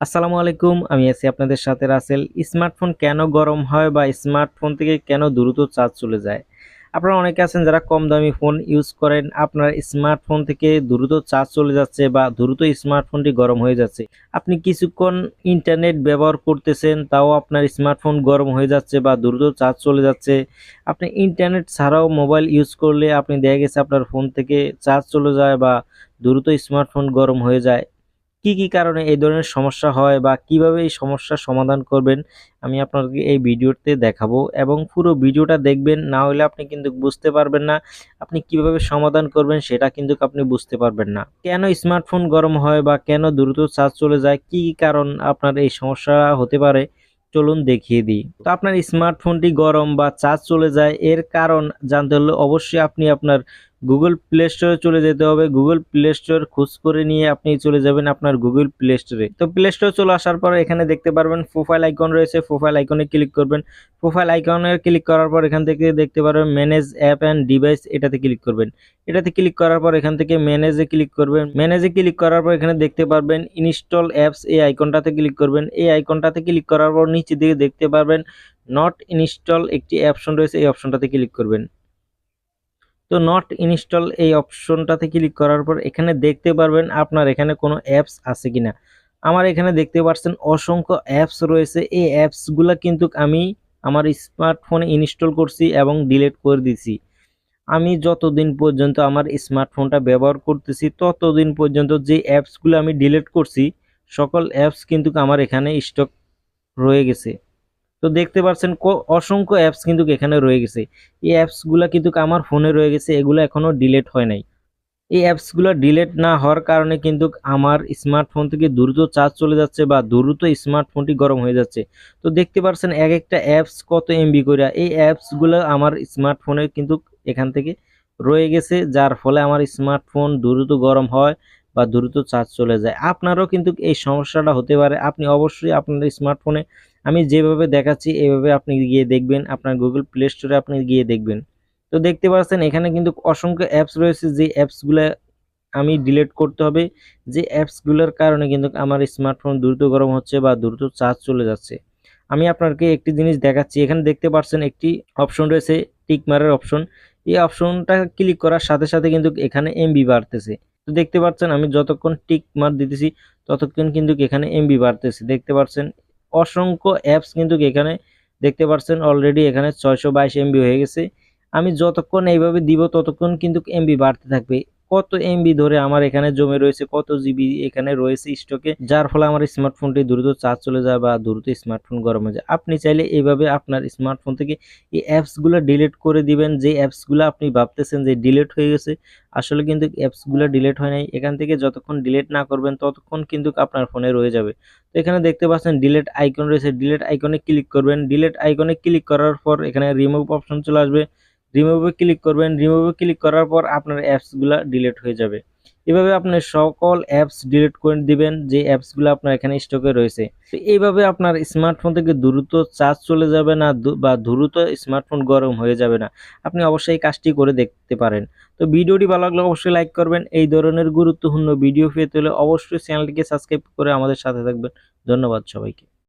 আসসালামু আলাইকুম, আমি আছি আপনাদের সাথে রাসেল। স্মার্টফোন কেন গরম হয় বা স্মার্টফোন থেকে কেন দ্রুত চার্জ চলে যায়? আপনারা অনেকে আছেন যারা কম দামি ফোন ইউজ করেন, আপনার স্মার্টফোন থেকে দ্রুত চার্জ চলে যাচ্ছে বা দ্রুত স্মার্টফোনটি গরম হয়ে যাচ্ছে। আপনি কিছুক্ষণ ইন্টারনেট ব্যবহার করতেছেন, তাও আপনার স্মার্টফোন গরম হয়ে যাচ্ছে বা দ্রুত চার্জ চলে যাচ্ছে। আপনি ইন্টারনেট ছাড়াও মোবাইল ইউজ করলে আপনি দেখা গেছে আপনার ফোন থেকে চার্জ চলে যায় বা দ্রুত স্মার্টফোন গরম হয়ে যায়। কি কি কারণে এই ধরনের সমস্যা হয় বা কীভাবে এই সমস্যার সমাধান করবেন, আমি আপনাকে এই ভিডিওতে দেখাবো এবং পুরো ভিডিওটা দেখবেন, না হলে আপনি কিন্তু বুঝতে পারবেন না আপনি কীভাবে সমাধান করবেন সেটা কিন্তু আপনি বুঝতে পারবেন না। কেন স্মার্টফোন গরম হয় বা কেন দ্রুত চার্জ চলে যায়, কি কি কারণ আপনার এই সমস্যা হতে পারে, চলুন দেখিয়ে দিই। তো আপনার স্মার্টফোনটি গরম বা চার্জ চলে যায়, এর কারণ জানতে হলে অবশ্যই আপনি আপনার গুগল প্লে স্টোরে চলে যেতে হবে। গুগল প্লে স্টোর খোঁজ করে নিয়ে আপনি চলে যাবেন আপনার গুগল প্লে স্টোরে তো প্লে স্টোর চলে আসার পর এখানে দেখতে পারবেন প্রোফাইল আইকন রয়েছে। প্রোফাইল আইকনে ক্লিক করবেন। প্রোফাইল আইকনে ক্লিক করার পর এখান থেকে দেখতে পারবেন ম্যানেজ অ্যাপ অ্যান্ড ডিভাইস এটাতে ক্লিক করবেন। এটাতে ক্লিক করার পর এখান থেকে ম্যানেজে ক্লিক করবেন। ম্যানেজে ক্লিক করার পর এখানে দেখতে পারবেন ইনস্টল অ্যাপস এই আইকনটাতে ক্লিক করবেন। এই আইকনটাতে ক্লিক করার পর নিচে দিকে দেখতে পারবেন নট ইনস্টল একটি অপশন রয়েছে। এই অপশনটাতে ক্লিক করবেন। তো নট ইনস্টল এই অপশনটাতে ক্লিক করার পর এখানে দেখতে পারবেন আপনার এখানে কোনো অ্যাপস আছে কিনা। আমার এখানে দেখতে পাচ্ছেন অসংখ্য অ্যাপস রয়েছে। এই অ্যাপসগুলো কিন্তু আমি আমার স্মার্টফোনে ইনস্টল করছি এবং ডিলিট করে দিছি। আমি যতদিন পর্যন্ত আমার স্মার্টফোনটা ব্যবহার করতেছি, ততদিন পর্যন্ত যে অ্যাপসগুলো আমি ডিলিট করছি, সকল অ্যাপস কিন্তু আমার এখানে স্টক রয়ে গেছে। তো দেখতে পাচ্ছেন অসংখ্য অ্যাপস কিন্তু এখানে রয়ে গেছে। এই অ্যাপসগুলো কিন্তু আমার ফোনে রয়ে গেছে, এগুলো এখনও ডিলেট হয় নাই। এই অ্যাপসগুলো ডিলেট না হওয়ার কারণে কিন্তু আমার স্মার্টফোন থেকে দ্রুত চার্জ চলে যাচ্ছে বা দ্রুত স্মার্টফোনটি গরম হয়ে যাচ্ছে। তো দেখতে পাচ্ছেন এক একটা অ্যাপস কত এমবি করে এই অ্যাপসগুলো আমার স্মার্টফোনে কিন্তু এখান থেকে রয়ে গেছে, যার ফলে আমার স্মার্টফোন দ্রুত গরম হয় বা দ্রুত চার্জ চলে যায়। আপনারও কিন্তু এই সমস্যাটা হতে পারে। আপনি অবশ্যই আপনার স্মার্টফোনে আমি যেভাবে দেখাচ্ছি, এভাবে আপনি গিয়ে দেখবেন, আপনার গুগল প্লে স্টোরে আপনি গিয়ে দেখবেন। তো দেখতে পাচ্ছেন, এখানে কিন্তু অসংখ্য অ্যাপস রয়েছে, যে অ্যাপসগুলো আমি ডিলিট করতে হবে। যে অ্যাপসগুলোর কারণে কিন্তু আমার স্মার্টফোন দ্রুত গরম হচ্ছে বা দ্রুত চার্জ চলে যাচ্ছে। আমি আপনাকে একটি জিনিস দেখাচ্ছি, এখানে দেখতে পাচ্ছেন একটি অপশন রয়েছে টিকমারের অপশন এই অপশনটা ক্লিক করার সাথে সাথে কিন্তু এখানে এমবি বাড়তেছে। তো দেখতে পাচ্ছেন, আমি যতক্ষণ টিক মার দিতেছি, ততক্ষণ কিন্তু এখানে এমবি বাড়তেছে। দেখতে পাচ্ছেন অসংখ্য অ্যাপস কিন্তু এখানে দেখতে পাচ্ছেন অলরেডি এখানে ছয়শো বাইশ এমবি হয়ে গেছে। আমি যতক্ষণ এইভাবে দিব ততক্ষণ কিন্তু এমবি বাড়তে থাকবে। কত এমবি ধরে আমার এখানে জমে রয়েছে, কত জিবি এখানে রয়েছে স্টকে যার ফলে আমার স্মার্টফোনটি দ্রুত চার্জ চলে যায় বা দ্রুত স্মার্টফোন গরম হয়ে যায়। আপনি চাইলে এইভাবে আপনার স্মার্টফোন থেকে এই অ্যাপসগুলো ডিলিট করে দিবেন, যে অ্যাপসগুলো আপনি ভাবতেছেন যে ডিলিট হয়ে গেছে। আসলে কিন্তু অ্যাপসগুলো ডিলিট হয় নাই। এখান থেকে যতক্ষণ ডিলিট না করবেন, ততক্ষণ কিন্তু আপনার ফোনে রয়ে যাবে। তো এখানে দেখতে পাচ্ছেন ডিলেট আইকন রয়েছে। ডিলেট আইকনে ক্লিক করবেন। ডিলেট আইকনে ক্লিক করার পর এখানে রিমুভ অপশন চলে আসবে। রিমুভে ক্লিক করবেন। রিমুভে ক্লিক করার পর আপনার অ্যাপসগুলো ডিলিট হয়ে যাবে। এভাবে আপনি সকল অ্যাপস ডিলিট করে দিবেন যে অ্যাপসগুলো আপনার এখানে স্টকে রয়েছে। এইভাবে আপনার স্মার্টফোন থেকে দ্রুত চার্জ চলে যাবে না বা দ্রুত স্মার্টফোন গরম হয়ে যাবে না। আপনি অবশ্যই এই কাজটি করে দেখতে পারেন। তো ভিডিওটি ভালো লাগলে অবশ্যই লাইক করবেন। এই ধরনের গুরুত্বপূর্ণ ভিডিও পেতে হলে অবশ্যই চ্যানেলটিকে সাবস্ক্রাইব করে আমাদের সাথে থাকবেন। ধন্যবাদ সবাইকে।